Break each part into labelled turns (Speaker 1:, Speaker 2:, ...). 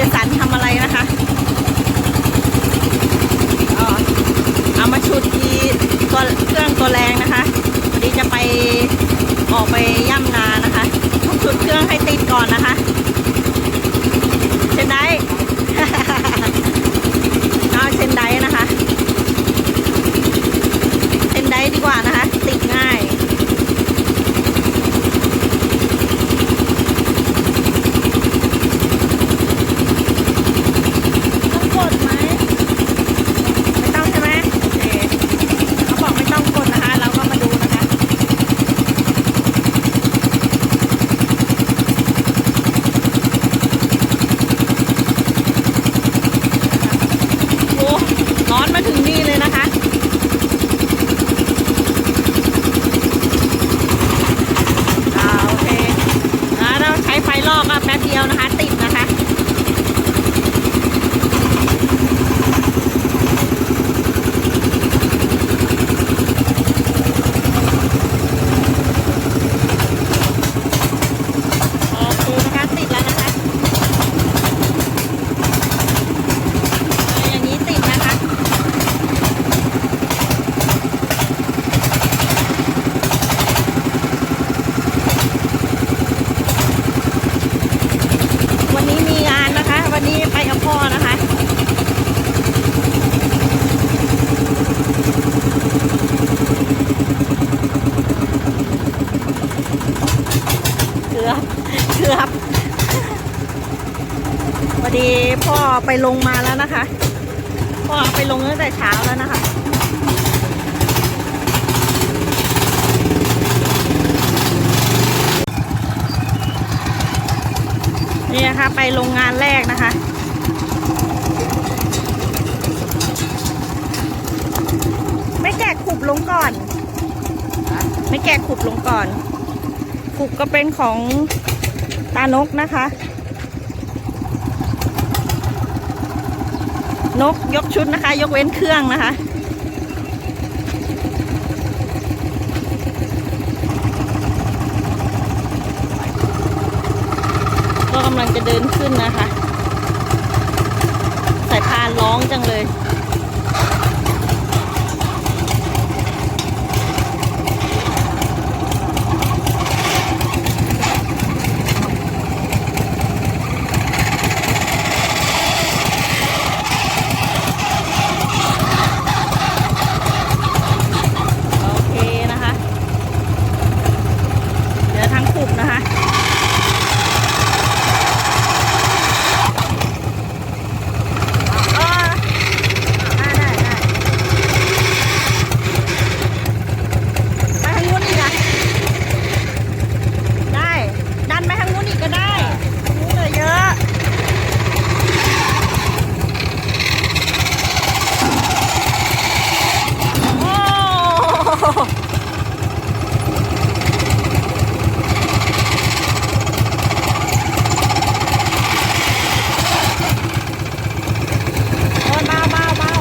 Speaker 1: สียสันทำอะไรนะคะอ๋อเอามาชุดทีตัวเครื่องตัวแรงนะคะวันนี้จะไปออกไปย่ำนานะคะต้องชุดเครื่องให้ติดก่อนนะคะเช่นได เอาเช่นไดนะคะเช่นไดดีกว่านะคะ ติดง่าย ต้องกดไหม ไม่ต้องใช่ไหมโอเคเขาบอกไม่ต้องกดนะคะ เราก็มาดูนะคะ โอ้ร้อนมาถึงนี่เลยนะคะ อ่าโอเคอ่าเราใช้ไฟลอกก็แป๊บเดียวนะคะ ติดนะคะ โอเคนะคะติดแล้วนะคะอย่างนี้ติดนะคะ วันนี้มีงานนะคะ วันนี้ไปกับพ่อนะคะ เกือบเกือบพ อดีพ่อไปลงมาแล้วนะคะ พ่อไปลงตั้งแต่เช้าแล้วนะคะนี่นะคะไปโรงงานแรกนะคะ ไม่แกะขุบลงก่อน ไม่แกะขุบลงก่อน ขุบก็เป็นของตานกนะคะ นกยกชุดนะคะ ยกเว้นเครื่องนะคะ ก็กำลังจะเดินขึ้นนะคะ สายพานร้องจังเลย โอเคนะคะ เดี๋ยวทั้งขุบนะคะ เออได้ได้ได้ไปทางนู้นอีกอะได้ ดันไปทางนู้นอีกก็ได้ทางนู้นเหลือเยอะ โอ้โอ้เบาเบาเบา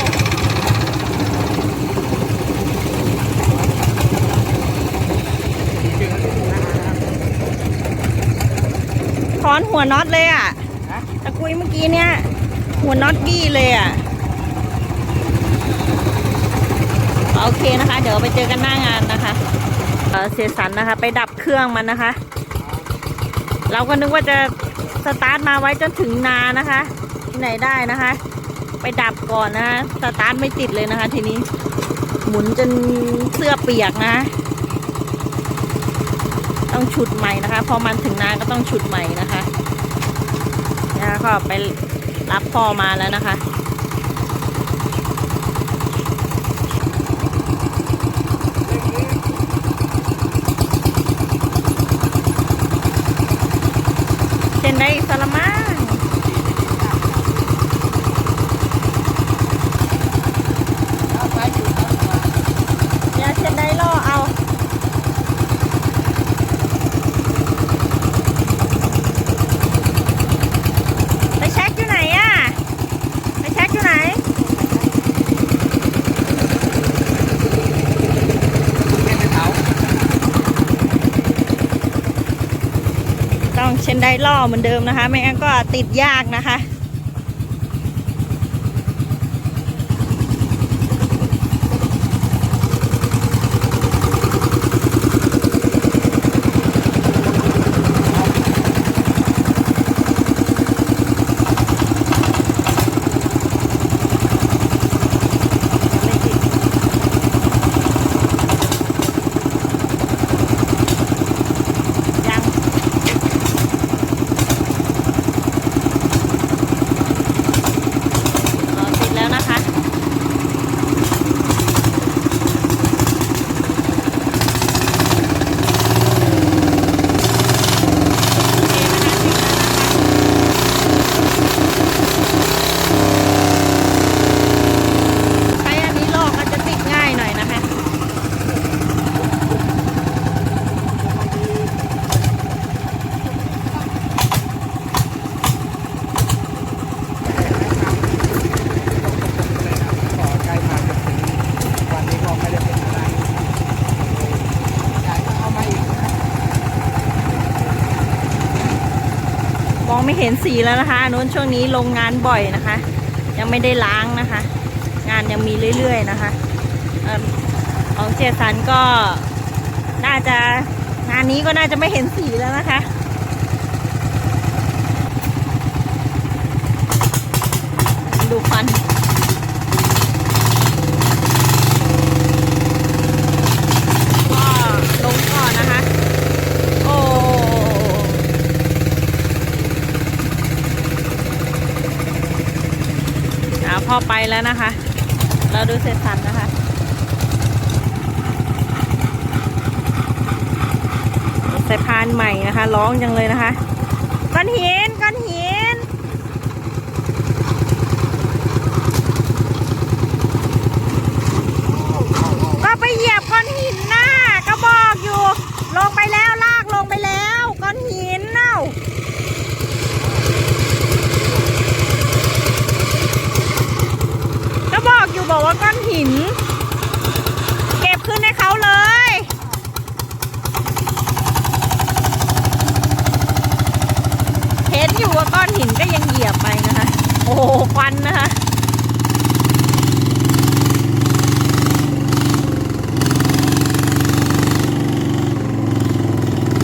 Speaker 1: ถ อนหัวน็อตเลยอะตะกุยเมื่อกี้เนี่ย หัวน็อตบี้เลยอะโอเคนะคะ เดี๋ยวไปเจอกันหน้างานนะคะเอ่อเสียสันนะคะ ไปดับเครื่องมันนะคะ เราก็นึกว่าจะสตาร์ทมาไว้จนถึงนานะคะ ที่ไหนได้นะคะ ไปดับก่อนนะคะสตาร์ทไม่ติดเลยนะคะ ทีนี้ หมุนจนเสื้อเปียกนะ ต้องฉุดใหม่นะคะ พอมันถึงนาก็ต้องฉุดใหม่นะคะนะคะก็ไปรับพ่อมาแล้วนะคะ เช่นได้สละมังเดี๋ยวเช่นได้ล่อเอา ไปเช็คอยู่ไหนอะไปเช็คอยู่ไหน ต้องเช่น ได้ล่อเหมือนเดิมนะคะ ไม่งั้นก็ติดยากนะคะ ไม่เห็นสีแล้วนะคะนู้นช่วงนี้ลงงานบ่อยนะคะ ยังไม่ได้ล้างนะคะ งานยังมีเรื่อยๆนะคะของเจสันก็น่าจะงานนี้ก็น่าจะไม่เห็นสีแล้วนะคะดูควันก็ลงก่อนนะคะ โอ้ อ่าพ่อ ไปแล้วนะคะ เราดูเสร็จสันนะคะ สายพานใหม่นะคะ ร้องจังเลยนะคะก้อนหินก้อนหินก็ไปเหยียบก้อนหินหน่ะก็บอกอยู่ ลงไปแล้วลากลงไปแล้วก้อนหินเน่า ก็ บอกว่าก้อนหิน เก็บขึ้นให้เขาเลย เห็นอยู่ว่าก้อนหินก็ยังเหยียบไปนะคะ โอ้โหควันนะคะ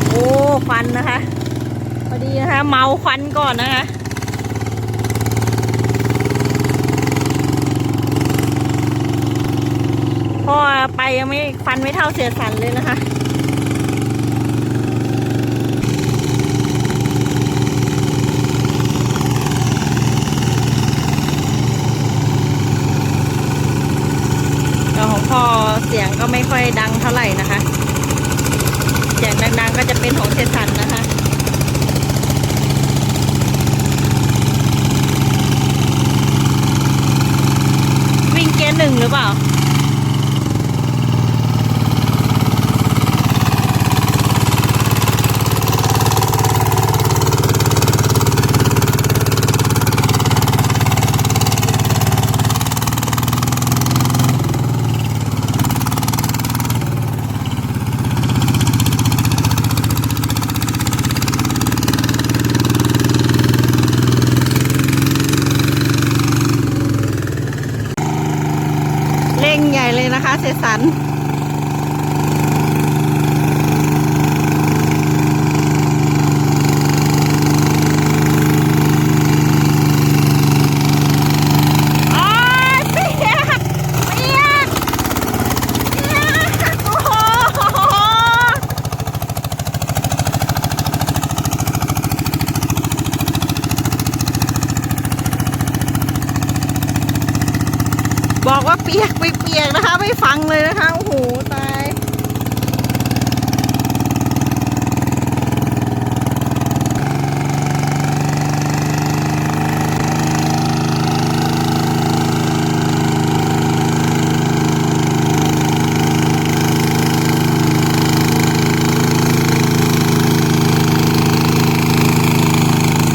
Speaker 1: โอ้ควันนะคะ พอดีนะคะ เมาควันก่อนนะคะ เพราะว่อ ไปยังไม่ฟันไม่เท่าเสียสันเลยนะคะของพ่อเสียงก็ไม่ค่อยดังเท่าไหร่นะคะ เสียงดังๆก็จะเป็นของเสียสันนะคะวิ่งเกียร์หนึ่งหรือเปล่า นะคะเซสันโอ๊ยเปียกเปียกเปียกโอ้โหบอกว่าเปียกไปเปียกนะ ไม่ฟังเลยนะคะ โอ้โห ตาย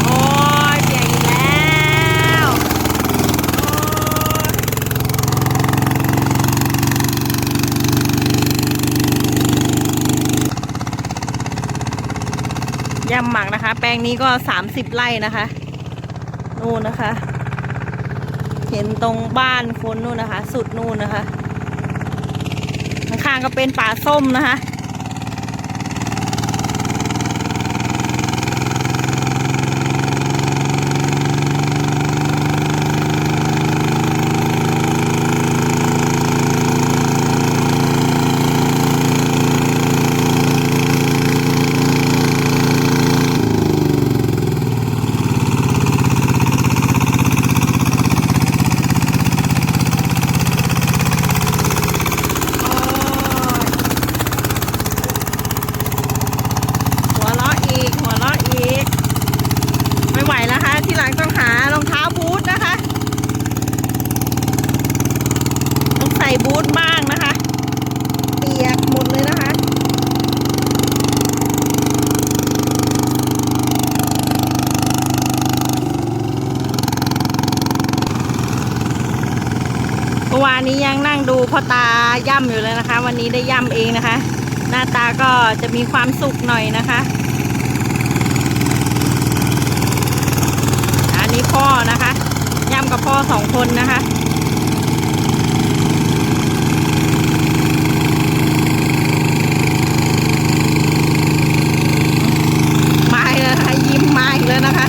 Speaker 1: โอ้ยเปียกอีกแล้วโอ้ยยำหมักนะคะ แป ลงนี้ก็สามสิบไร่นะคะนู่นนะคะ เห็นตรงบ้านคนนู่นนะคะ สุดนู่นนะคะข้างๆก็เป็นป่าส้มนะคะ หัวเราะอีก หัวเราะอีก ไม่ไหวแล้วคะที่หลังต้องหารองเท้าบูทนะคะ ต้องใส่บูทบ้างนะคะ เปียกหมดเลยนะคะ เมื่อวานนี้ยังนั่งดูพ่อตาย่ำอยู่เลยนะคะ วันนี้ได้ย่ำเองนะคะ หน้าตาก็จะมีความสุขหน่อยนะคะ อันี้พ่อนะคะย่ำกับพ่อสองคนนะคะ มาอีกแล้วนะคะยิ้มมาอีกแล้วนะคะ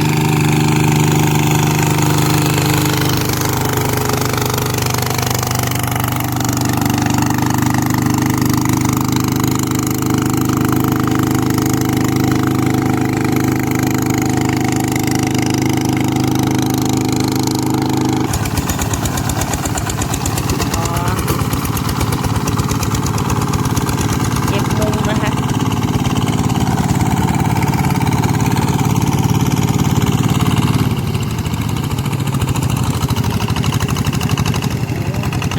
Speaker 1: อ๋อเก็บมุมนะคะ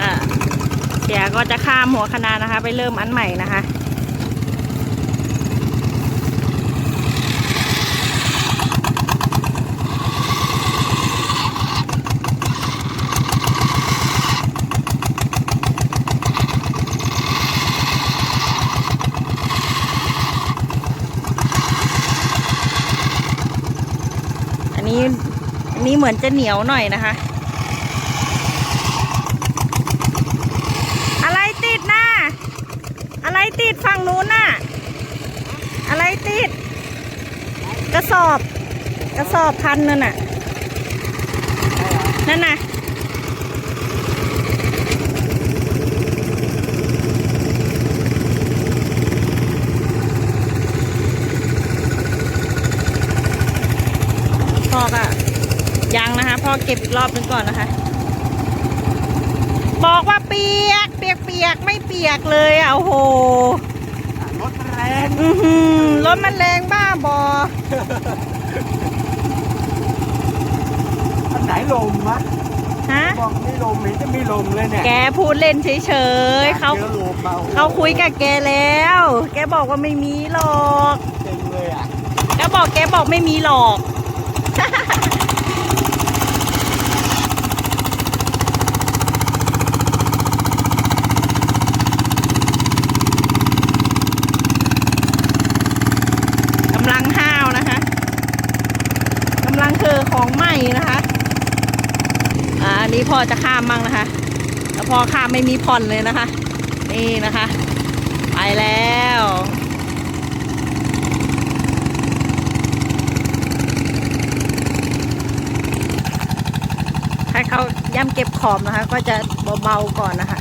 Speaker 1: อะ ก็จะข้ามหัวคณะนะคะ ไปเริ่มอันใหม่นะคะอันนี้อันนี้เหมือนจะเหนียวหน่อยนะคะ อะไรติดน่ะ อะไร ติดฝั่งนู้นน่ะ อะไรติด กระสอบ กระสอบพันนั่นน่ะ นั่นน่ะพ่อก็ยังนะคะพ่อเก็บอีกรอบหนึงก่อนนะคะ บอกว่าเปียก เปียกเปียกไม่เปียกเลยอะโอ้โห
Speaker 2: รถมันแรง
Speaker 1: อือหือรถมันแรงบ้าบอ
Speaker 2: อันไหนลมวะ
Speaker 1: ฮะ
Speaker 2: บอกไม่ลมเห็นจะไม่ลมเลยเนี่ย
Speaker 1: แกพูดเล่นเฉยๆเขา
Speaker 2: จอลมมา
Speaker 1: เขาคุยกับแกแล้ว แกบอกว่าไม่มีหรอก
Speaker 2: เต็มเลยอะ
Speaker 1: แกบอกแกบอกไม่มีหรอกกำลังห้าวนะคะ กำลังคือของให ม่นะคะอ่าอันนี้พ่อจะข้ามมั่งนะคะแล้วพ่อข้ามไม่มีผ่อนเลยนะคะ นี่นะคะ ไปแล้วให้เขาย่ำเก็บขอบนะคะ ก็จะเบาๆก่อนนะคะ